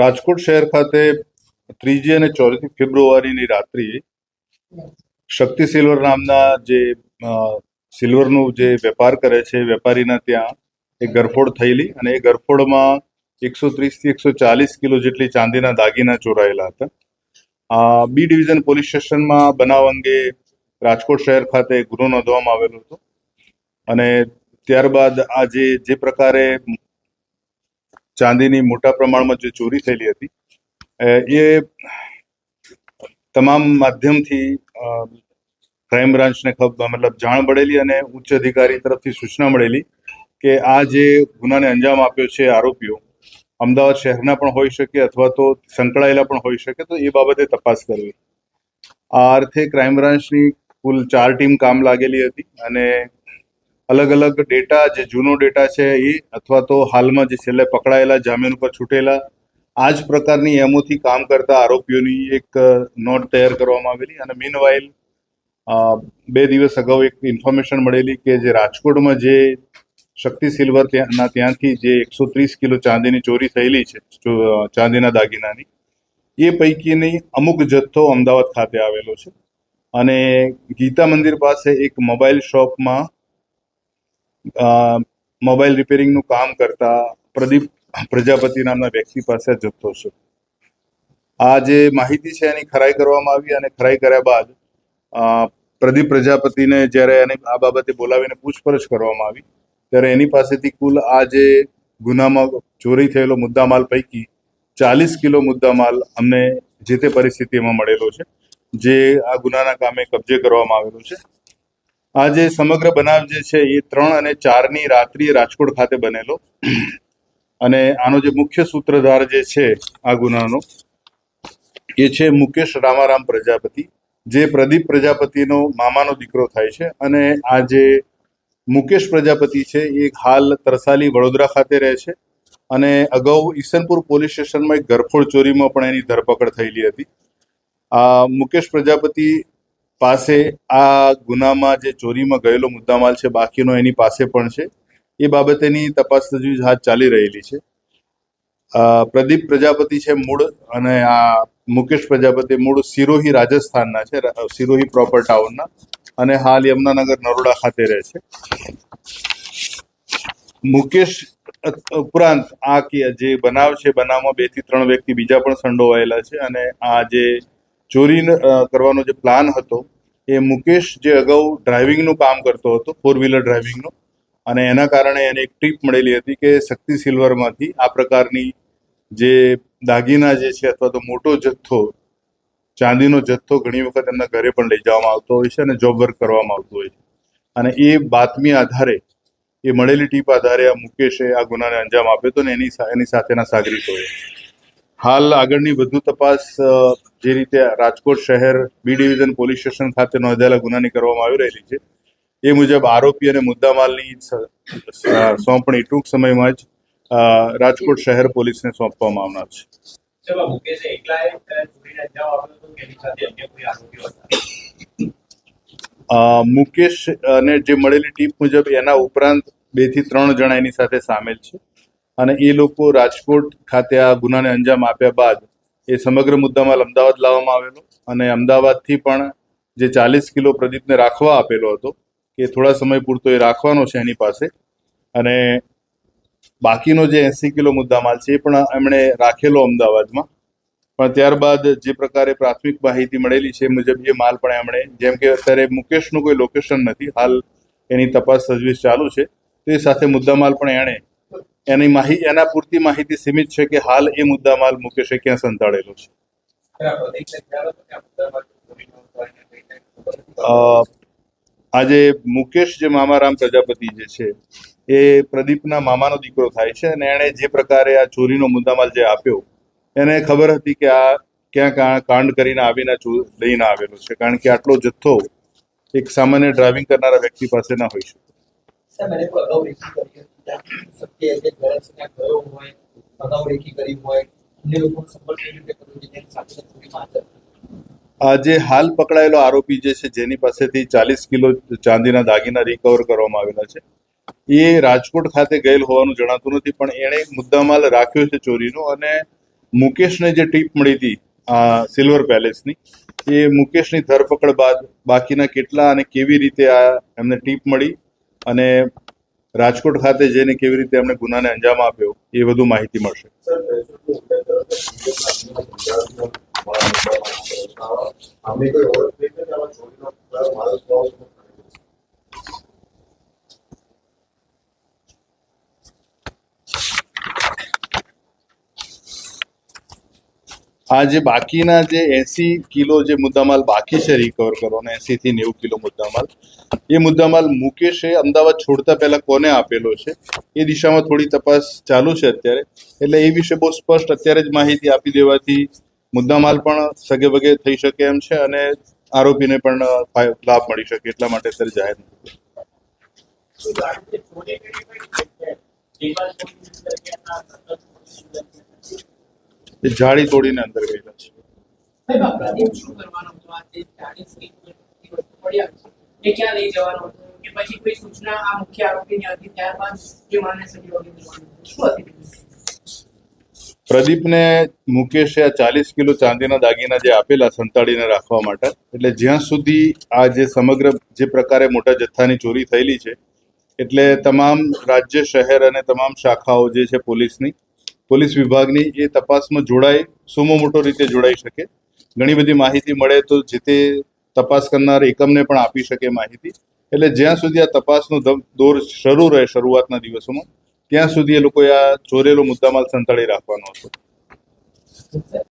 રાજકોટ શહેર ખાતે ત્રીજી અને ચોથી ફેબ્રુઆરીની રાત્રિ શક્તિ સિલ્વર નામના જે સિલ્વરનું જે વેપાર કરે છે વેપારીના ત્યાં એ ગરફોડ થયેલી અને એ ગરફોડમાં એકસો ત્રીસથી એકસો ચાલીસ કિલો જેટલી ચાંદીના દાગીના ચોરાયેલા હતા. આ બી ડિવિઝન પોલીસ સ્ટેશનમાં બનાવ અંગે રાજકોટ શહેર ખાતે ગુનો નોંધવામાં આવેલો હતો. અને ત્યારબાદ આજે જે પ્રકારે ચાંદીની મોટા પ્રમાણમાં જે ચોરી થયેલી હતી, એ તમામ માધ્યમથી ક્રાઇમ બ્રાન્ચને મતલબ જાણ મળેલી અને ઉચ્ચ અધિકારી તરફથી સૂચના મળેલી કે આ જે ગુનાને અંજામ આપ્યો છે આરોપીઓ, અમદાવાદ શહેરના પણ હોઈ શકે અથવા તો સંકળાયેલા પણ હોઈ શકે, તો એ બાબતે તપાસ કરવી. આ અર્થે ક્રાઇમ બ્રાન્ચની કુલ ચાર ટીમ કામ લાગેલી હતી અને અલગ અલગ ડેટા, જે જૂનો ડેટા છે એ, અથવા તો હાલમાં જે છેલ્લે પકડાયેલા, જામીન ઉપર છૂટેલા, આ જ પ્રકારની એમોથી કામ કરતા આરોપીઓની એક નોટ તૈયાર કરવામાં આવેલી અને મીન વાઇલ બે દિવસ અગાઉ એક ઇન્ફોર્મેશન મળેલી કે જે રાજકોટમાં જે શક્તિ સિલ્વર ત્યાંના ત્યાંથી જે એકસો ત્રીસ કિલો ચાંદીની ચોરી થયેલી છે ચાંદીના દાગીનાની, એ પૈકીની અમુક જથ્થો અમદાવાદ ખાતે આવેલો છે. અને ગીતા મંદિર પાસે એક મોબાઈલ શોપમાં મોબાઈલ રિપેરિંગનું કામ કરતા પ્રદીપ પ્રજાપતિ નામના વ્યક્તિ પાસે જથ્થો છે. આ જે માહિતી છે એની ખરાઈ કરવામાં આવી અને ખરાઈ કર્યા બાદ પ્રદીપ પ્રજાપતિને જ્યારે એને આ બાબતે બોલાવીને પૂછપરછ કરવામાં આવી, ત્યારે એની પાસેથી કુલ આ જે ગુનામાં ચોરી થયેલો મુદ્દામાલ પૈકી ચાલીસ કિલો મુદ્દામાલ અમને જે તે પરિસ્થિતિમાં મળેલો છે, જે આ ગુનાના કામે કબજે કરવામાં આવેલો છે. આ જે સમગ્ર બનાવ જે છે, એ ત્રણ અને ચારની રાત્રિ રાજકોટ ખાતે બનેલો. અને આનો જે મુખ્ય સૂત્રધાર જે છે, આ ગુનાનો, એ છે મુકેશ રામારામ પ્રજાપતિ, જે પ્રદીપ પ્રજાપતિનો મામાનો દીકરો થાય છે. અને આ જે મુકેશ પ્રજાપતિ છે, એ હાલ તરસાલી વડોદરા ખાતે રહે છે. અને અગાઉ ઈસનપુર પોલીસ સ્ટેશનમાં એક ગરફોડ ચોરીમાં પણ એની ધરપકડ થયેલી હતી. આ મુકેશ પ્રજાપતિ પાસે આ ગુનામાં જે ચોરીમાં ગયેલો મુદ્દામાલ છે, બાકીનો એની પાસે પણ છે. એ બાબતેની તપાસ તજવીજ હાથ ચાલી રહેલી છે. પ્રદીપ પ્રજાપતિ છે મૂળ અને આ મુકેશ પ્રજાપતિ મૂળ સિરોહી રાજસ્થાનના છે સિરોહી પ્રોપર ટાઉનના અને હાલ યમુનાનગર નરોડા ખાતે રહે છે. મુકેશ ઉપરાંત આ જે બનાવ છે, બનાવમાં બેથી ત્રણ વ્યક્તિ બીજા પણ સંડોવાયેલા છે અને આ જે ચોરી કરવાનો જે પ્લાન હતો એ મુકેશ જે અગાઉ ડ્રાઇવિંગનું કામ કરતો હતો ફોર વ્હીલર ડ્રાઇવિંગનું અને એના કારણે એને એક ટીપ મળેલી હતી કે શક્તિ સિલ્વરમાંથી આ પ્રકારની જે દાગીના જે છે અથવા તો મોટો જથ્થો, ચાંદીનો જથ્થો ઘણી વખત એમના ઘરે પણ લઈ જવામાં આવતો હોય છે અને જોબ વર્ક કરવામાં આવતું હોય છે. અને એ બાતમી આધારે, એ મળેલી ટીપ આધારે આ મુકેશે આ ગુનાને અંજામ આપ્યો હતો ને એની એની સાથેના સાગરીતોએ હાલ આગળની વધુ તપાસ જે રીતે રાજકોટ શહેર બી ડિવિઝન પોલીસ સ્ટેશન ખાતે નોંધાયેલા ગુનાની કરવામાં આવી રહેલી છે એ મુજબ આરોપી અને મુદ્દામાલની સોંપણી ટૂંક સમયમાં જ રાજકોટ શહેર પોલીસને સોંપવામાં આવનાર છે. મુકેશ અને જે મળેલી ટીપ મુજબ એના ઉપરાંત બેથી ત્રણ જણા એની સાથે સામેલ છે. અને એ લોકો રાજકોટ ખાતે આ ગુનાને અંજામ આપ્યા બાદ એ સમગ્ર મુદ્દામાં અમદાવાદ લાવવામાં આવેલો અને અમદાવાદથી પણ જે ચાલીસ કિલો પ્રદીપને રાખવા આપેલો હતો, કે થોડા સમય પૂરતો એ રાખવાનો છે એની પાસે. અને બાકીનો જે એસી કિલો મુદ્દામાલ છે એ પણ એમણે રાખેલો અમદાવાદમાં. પણ ત્યારબાદ જે પ્રકારે પ્રાથમિક માહિતી મળેલી છે મુજબ એ માલ પણ એમણે, જેમ કે અત્યારે મુકેશનું કોઈ લોકેશન નથી, હાલ એની તપાસ તજવીજ ચાલુ છે. તો એ સાથે મુદ્દામાલ પણ એણે એની માહિતી એના પૂરતી માહિતી સીમિત છે કે હાલ એ મુદ્દામાલ મુકેશે ક્યાં સંતાડેલો છે. આજે મુકેશ જે મામારામ પ્રજાપતિ જે છે, એ પ્રદીપના મામાનો દીકરો થાય છે અને એણે જે પ્રકારે આ ચોરીનો મુદ્દામાલ જે આપ્યો, એને ખબર હતી કે આ ક્યાં કાંડ કરીને આવીને લઈને આવેલો છે. કારણ કે આટલો જથ્થો એક સામાન્ય ડ્રાઇવિંગ કરનારા વ્યક્તિ પાસે ના હોઈ શકે. સત્ય જે ગરજ ગયો હોય અગાઉ રેખી કરી હોય, અન્ય લોકો સંપર્ક કેવી રીતે કરવો છે તેની સાથે ચોરીમાં હાજર આ જે હાલ પકડાયેલો આરોપી જે છે, જેની પાસેથી ચાલીસ કિલો ચાંદીના દાગીના રિકવર કરવામાં આવેલા છે. એ રાજકોટ ખાતે ગયેલ હોવાનું જણાતું નથી, પણ એણે મુદ્દામાલ રાખ્યો છે ચોરીનો અને મુકેશને જે ટીપ મળી હતી, આ સિલ્વર પેલેસની, એ મુકેશની ધરપકડ બાદ બાકીના કેટલા અને કેવી રીતે આ એમને ટીપ મળી અને રાજકોટ ખાતે જઈને કેવી રીતે એમણે ગુનાને અંજામ આપ્યો એ વધુ માહિતી મળશે. કોઈ આ જે બાકીના જે એસી કિલો જે મુદ્દામાલ બાકી છે રિકવર કરવાનો એસી થી નેવું કિલો મુદ્દામાલ, એ મુદ્દામાલ મુકેશે અમદાવાદ છોડતા પહેલા કોને આપેલો છે? એ દિશામાં થોડી તપાસ ચાલુ છે અત્યારે. એટલે એ વિશે બહુ સ્પષ્ટ અત્યારે જ માહિતી આપી દેવાથી મુદ્દામાલ પણ સગે વગે થઈ શકે એમ છે અને આરોપીને પણ લાભ મળી શકે એટલા માટે અત્યારે જાહેર નથી. એ જાળી તોડીને અંદર ગયેલા છે. પ્રદીપને મુકેશે આ ચાલીસ કિલો ચાંદીના દાગીના જે આપેલા સંતાડીને રાખવા માટે. એટલે જ્યાં સુધી આ જે સમગ્ર જે પ્રકારે મોટા જથ્થાની ચોરી થયેલી છે એટલે તમામ રાજ્ય શહેર અને તમામ શાખાઓ જે છે પોલીસની પોલીસ વિભાગની એ તપાસમાં જોડાઈ સુમો મોટો રીતે જોડાઈ શકે. ઘણી બધી માહિતી મળે તો જે તે તપાસ કરનાર એકમને પણ આપી શકે માહિતી. એટલે જ્યાં સુધી આ તપાસનો દોર શરૂ રહે શરૂઆતના દિવસોમાં, ત્યાં સુધી એ લોકોએ આ ચોરેલો મુદ્દામાલ સંતાડી રાખવાનો હતો.